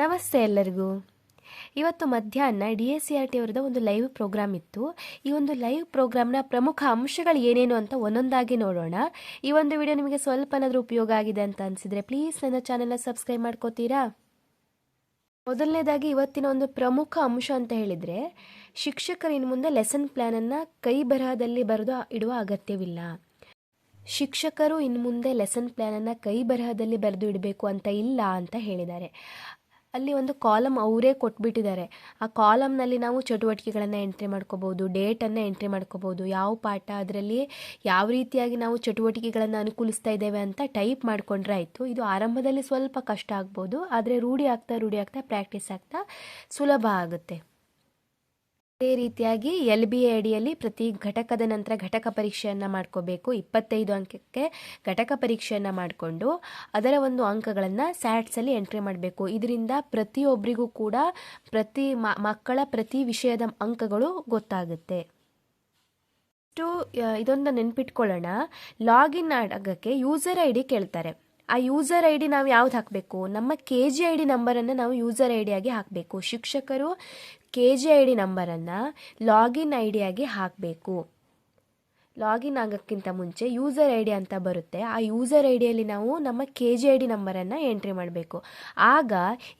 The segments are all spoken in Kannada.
ನಮಸ್ತೆ ಎಲ್ಲರಿಗೂ. ಇವತ್ತು ಮಧ್ಯಾಹ್ನ D S C R T ಅವರದ ಒಂದು ಲೈವ್ ಪ್ರೋಗ್ರಾಮ್ ಇತ್ತು. ಈ ಒಂದು ಲೈವ್ ಪ್ರೋಗ್ರಾಮ್ನ ಪ್ರಮುಖ ಅಂಶಗಳು ಏನೇನು ಅಂತ ಒಂದೊಂದಾಗಿ ನೋಡೋಣ. ಈ ಒಂದು ವಿಡಿಯೋ ನಿಮಗೆ ಸ್ವಲ್ಪನಾದರೂ ಉಪಯೋಗ ಆಗಿದೆ ಅಂತ ಅನಿಸಿದರೆ ಪ್ಲೀಸ್ ನನ್ನ ಚಾನೆಲ್ನ ಸಬ್ಸ್ಕ್ರೈಬ್ ಮಾಡ್ಕೋತೀರಾ? ಮೊದಲನೇದಾಗಿ ಇವತ್ತಿನ ಒಂದು ಪ್ರಮುಖ ಅಂಶ ಅಂತ ಹೇಳಿದರೆ, ಶಿಕ್ಷಕರು ಇನ್ನು ಮುಂದೆ ಲೆಸನ್ ಪ್ಲ್ಯಾನನ್ನು ಕೈ ಬರಹದಲ್ಲಿ ಬರೆದು ಇಡುವ ಅಗತ್ಯವಿಲ್ಲ. ಶಿಕ್ಷಕರು ಇನ್ನು ಮುಂದೆ ಲೆಸನ್ ಪ್ಲ್ಯಾನನ್ನು ಕೈ ಬರಹದಲ್ಲಿ ಬರೆದು ಇಡಬೇಕು ಅಂತ ಇಲ್ಲ ಅಂತ ಹೇಳಿದ್ದಾರೆ. ಅಲ್ಲಿ ಒಂದು ಕಾಲಮ್ ಅವರೇ ಕೊಟ್ಬಿಟ್ಟಿದ್ದಾರೆ. ಆ ಕಾಲಮ್ನಲ್ಲಿ ನಾವು ಚಟುವಟಿಕೆಗಳನ್ನು ಎಂಟ್ರಿ ಮಾಡ್ಕೋಬೋದು ಡೇಟನ್ನು ಎಂಟ್ರಿ ಮಾಡ್ಕೋಬೋದು ಯಾವ ಪಾಠ ಅದರಲ್ಲಿ ಯಾವ ರೀತಿಯಾಗಿ ನಾವು ಚಟುವಟಿಕೆಗಳನ್ನು ಅನುಕೂಲಿಸ್ತಾ ಇದ್ದೇವೆ ಅಂತ ಟೈಪ್ ಮಾಡಿಕೊಂಡ್ರೆ ಆಯಿತು. ಇದು ಆರಂಭದಲ್ಲಿ ಸ್ವಲ್ಪ ಕಷ್ಟ ಆಗ್ಬೋದು, ಆದರೆ ರೂಢಿ ಆಗ್ತಾ ರೂಢಿ ಆಗ್ತಾ ಪ್ರಾಕ್ಟೀಸ್ ಆಗ್ತಾ ಸುಲಭ ಆಗುತ್ತೆ. ಅದೇ ರೀತಿಯಾಗಿ ಎಲ್ ಬಿ ಎ ಅಡಿಯಲ್ಲಿ ಪ್ರತಿ ಘಟಕದ ನಂತರ ಘಟಕ ಪರೀಕ್ಷೆಯನ್ನು ಮಾಡ್ಕೋಬೇಕು. ಇಪ್ಪತ್ತೈದು ಅಂಕಕ್ಕೆ ಘಟಕ ಪರೀಕ್ಷೆಯನ್ನು ಮಾಡಿಕೊಂಡು ಅದರ ಒಂದು ಅಂಕಗಳನ್ನು ಸ್ಯಾಟ್ಸಲ್ಲಿ ಎಂಟ್ರಿ ಮಾಡಬೇಕು. ಇದರಿಂದ ಪ್ರತಿಯೊಬ್ಬರಿಗೂ ಕೂಡ ಪ್ರತಿ ಮಕ್ಕಳ ಪ್ರತಿ ವಿಷಯದ ಅಂಕಗಳು ಗೊತ್ತಾಗುತ್ತೆ. ಇಷ್ಟು ಇದೊಂದು ನೆನ್ಪಿಟ್ಕೊಳ್ಳೋಣ. ಲಾಗಿನ್ ಆಗೋಕ್ಕೆ ಯೂಸರ್ ಐ ಡಿ ಕೇಳ್ತಾರೆ. ಆ ಯೂಸರ್ ಐ ಡಿ ನಾವು ಯಾವ್ದು ಹಾಕಬೇಕು? ನಮ್ಮ ಕೆ ಜಿ ಐ ಡಿ ನಂಬರನ್ನು ನಾವು ಯೂಸರ್ ಐ ಆಗಿ ಹಾಕಬೇಕು. ಶಿಕ್ಷಕರು ಕೆ ಜಿ ಐ ಡಿ ನಂಬರನ್ನು ಲಾಗಿನ್ ಐ ಆಗಿ ಹಾಕಬೇಕು. ಲಾಗಿನ್ ಆಗೋಕ್ಕಿಂತ ಮುಂಚೆ ಯೂಸರ್ ಐ ಡಿ ಅಂತ ಬರುತ್ತೆ. ಆ ಯೂಸರ್ ಐ ಡಿಯಲ್ಲಿ ನಾವು ನಮ್ಮ ಕೆ ಜಿ ಐ ಡಿ ನಂಬರನ್ನು ಎಂಟ್ರಿ ಮಾಡಬೇಕು. ಆಗ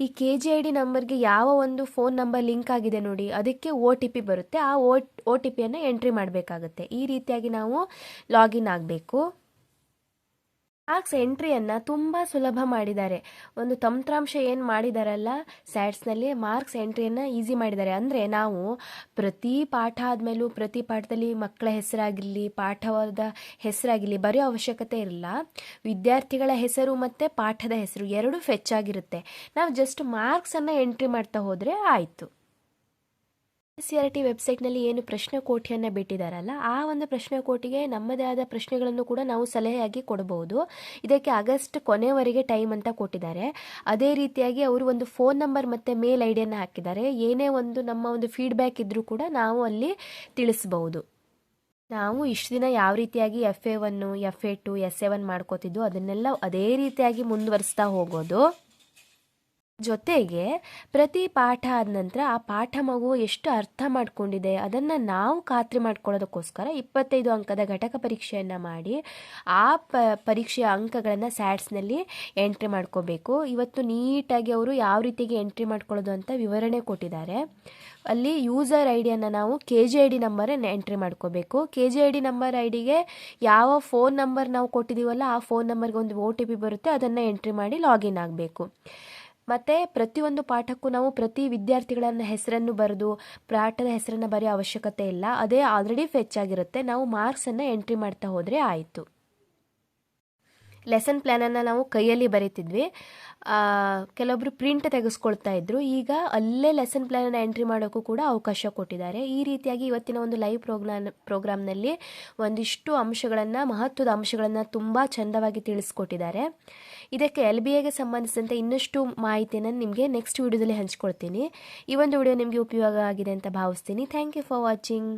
ಈ ಕೆ ಜಿ ಐ ಡಿ ನಂಬರ್ಗೆ ಯಾವ ಒಂದು ಫೋನ್ ನಂಬರ್ ಲಿಂಕ್ ಆಗಿದೆ ನೋಡಿ, ಅದಕ್ಕೆ ಒ ಟಿ ಪಿ ಬರುತ್ತೆ. ಆ ಒ ಟಿ ಪಿಯನ್ನು ಎಂಟ್ರಿ ಮಾಡಬೇಕಾಗುತ್ತೆ. ಈ ರೀತಿಯಾಗಿ ನಾವು ಲಾಗಿನ್ ಆಗಬೇಕು. ಮಾರ್ಕ್ಸ್ ಎಂಟ್ರಿಯನ್ನು ತುಂಬ ಸುಲಭ ಮಾಡಿದ್ದಾರೆ. ಒಂದು ತಂತ್ರಾಂಶ ಏನು ಮಾಡಿದಾರಲ್ಲ, ಸ್ಯಾಟ್ಸ್ನಲ್ಲಿ ಮಾರ್ಕ್ಸ್ ಎಂಟ್ರಿಯನ್ನು ಈಸಿ ಮಾಡಿದ್ದಾರೆ. ಅಂದರೆ ನಾವು ಪ್ರತಿ ಪಾಠ ಆದಮೇಲೂ, ಪ್ರತಿ ಪಾಠದಲ್ಲಿ ಮಕ್ಕಳ ಹೆಸರಾಗಿರಲಿ, ಪಾಠವಾದ ಹೆಸರಾಗಿರಲಿ ಬರೆಯೋ ಅವಶ್ಯಕತೆ ಇರಲ್ಲ. ವಿದ್ಯಾರ್ಥಿಗಳ ಹೆಸರು ಮತ್ತು ಪಾಠದ ಹೆಸರು ಎರಡು ಫೆಚ್ಚಾಗಿರುತ್ತೆ ನಾವು ಜಸ್ಟ್ ಮಾರ್ಕ್ಸನ್ನು ಎಂಟ್ರಿ ಮಾಡ್ತಾ ಹೋದರೆ ಆಯಿತು. ಸಿ ಆರ್ ಟಿ ವೆಬ್ಸೈಟ್ನಲ್ಲಿ ಏನು ಪ್ರಶ್ನೆ ಕೋಟಿಯನ್ನು ಬಿಟ್ಟಿದ್ದಾರಲ್ಲ ಆ ಒಂದು ಪ್ರಶ್ನೆ ಕೋಟಿಗೆ ನಮ್ಮದೇ ಆದ ಪ್ರಶ್ನೆಗಳನ್ನು ಕೂಡ ನಾವು ಸಲಹೆಯಾಗಿ ಕೊಡಬಹುದು. ಇದಕ್ಕೆ ಆಗಸ್ಟ್ ಕೊನೆವರೆಗೆ ಟೈಮ್ ಅಂತ ಕೊಟ್ಟಿದ್ದಾರೆ. ಅದೇ ರೀತಿಯಾಗಿ ಅವರು ಒಂದು ಫೋನ್ ನಂಬರ್ ಮತ್ತು ಮೇಲ್ ಐ ಡಿಯನ್ನು ಹಾಕಿದ್ದಾರೆ. ಏನೇ ಒಂದು ನಮ್ಮ ಒಂದು ಫೀಡ್ಬ್ಯಾಕ್ ಇದ್ದರೂ ಕೂಡ ನಾವು ಅಲ್ಲಿ ತಿಳಿಸ್ಬಹುದು. ನಾವು ಇಷ್ಟು ದಿನ ಯಾವ ರೀತಿಯಾಗಿ F A one, F A two, S A one ಮಾಡ್ಕೋತಿದ್ದು ಅದನ್ನೆಲ್ಲ ಅದೇ ರೀತಿಯಾಗಿ ಮುಂದುವರಿಸ್ತಾ ಹೋಗೋದು. ಜೊತೆಗೆ ಪ್ರತಿ ಪಾಠ ಆದ ನಂತರ ಆ ಪಾಠ ಮಗು ಎಷ್ಟು ಅರ್ಥ ಮಾಡಿಕೊಂಡಿದೆ, ಅದನ್ನು ನಾವು ಖಾತ್ರಿ ಮಾಡ್ಕೊಳ್ಳೋದಕ್ಕೋಸ್ಕರ ಇಪ್ಪತ್ತೈದು ಅಂಕದ ಘಟಕ ಪರೀಕ್ಷೆಯನ್ನು ಮಾಡಿ ಆ ಪ, ಪರೀಕ್ಷೆಯ ಅಂಕಗಳನ್ನು ಸ್ಯಾಟ್ಸ್ನಲ್ಲಿ ಎಂಟ್ರಿ ಮಾಡ್ಕೋಬೇಕು. ಇವತ್ತು ನೀಟಾಗಿ ಅವರು ಯಾವ ರೀತಿಗೆ ಎಂಟ್ರಿ ಮಾಡ್ಕೊಳ್ಳೋದು ಅಂತ ವಿವರಣೆ ಕೊಟ್ಟಿದ್ದಾರೆ. ಅಲ್ಲಿ ಯೂಸರ್ ಐ ಡಿಯನ್ನು ನಾವು ಕೆ ಜಿ ಐ ಡಿ ನಂಬರನ್ನು ಎಂಟ್ರಿ ಮಾಡ್ಕೋಬೇಕು. K G I D number I ಡಿಗೆ ಯಾವ ಫೋನ್ ನಂಬರ್ ನಾವು ಕೊಟ್ಟಿದ್ದೀವಲ್ಲ ಆ ಫೋನ್ ನಂಬರ್ಗೆ ಒಂದು ಒ ಟಿ ಪಿ ಬರುತ್ತೆ, ಅದನ್ನು ಎಂಟ್ರಿ ಮಾಡಿ ಲಾಗಿನ್ ಆಗಬೇಕು. ಮತ್ತು ಪ್ರತಿಯೊಂದು ಪಾಠಕ್ಕೂ ನಾವು ಪ್ರತಿ ವಿದ್ಯಾರ್ಥಿಗಳನ್ನ ಹೆಸರನ್ನು ಬರೆದು, ಪಾಠದ ಹೆಸರನ್ನು ಬರೆಯೋ ಅವಶ್ಯಕತೆ ಇಲ್ಲ. ಅದೇ ಆಲ್ರೆಡಿ ಫೆಚ್ ಆಗಿರುತ್ತೆ. ನಾವು ಮಾರ್ಕ್ಸನ್ನು ಎಂಟ್ರಿ ಮಾಡ್ತಾ ಹೋದರೆ ಆಯಿತು. ಲೆಸನ್ ಪ್ಲ್ಯಾನನ್ನು ನಾವು ಕೈಯಲ್ಲಿ ಬರೀತಿದ್ವಿ. ಕೆಲವೊಬ್ಬರು ಪ್ರಿಂಟ್ ತೆಗೆಸ್ಕೊಳ್ತಾ ಇದ್ರು. ಈಗ ಅಲ್ಲೇ ಲೆಸನ್ ಪ್ಲ್ಯಾನನ್ನು ಎಂಟ್ರಿ ಮಾಡೋಕ್ಕೂ ಕೂಡ ಅವಕಾಶ ಕೊಟ್ಟಿದ್ದಾರೆ. ಈ ರೀತಿಯಾಗಿ ಇವತ್ತಿನ ಒಂದು ಲೈವ್ ಪ್ರೋಗ್ರಾಮ್ ಪ್ರೋಗ್ರಾಮ್ನಲ್ಲಿ ಒಂದಿಷ್ಟು ಅಂಶಗಳನ್ನು, ಮಹತ್ವದ ಅಂಶಗಳನ್ನು ತುಂಬ ಚೆಂದವಾಗಿ ತಿಳಿಸ್ಕೊಟ್ಟಿದ್ದಾರೆ. ಇದಕ್ಕೆ ಎಲ್ ಬಿ ಎಗೆ ಸಂಬಂಧಿಸಿದಂತೆ ಇನ್ನಷ್ಟು ಮಾಹಿತಿಯನ್ನು ನಿಮಗೆ ನೆಕ್ಸ್ಟ್ ವಿಡಿಯೋದಲ್ಲಿ ಹಂಚ್ಕೊಳ್ತೀನಿ. ಈ ಒಂದು ವಿಡಿಯೋ ನಿಮಗೆ ಉಪಯೋಗ ಆಗಿದೆ ಅಂತ ಭಾವಿಸ್ತೀನಿ. Thank you for watching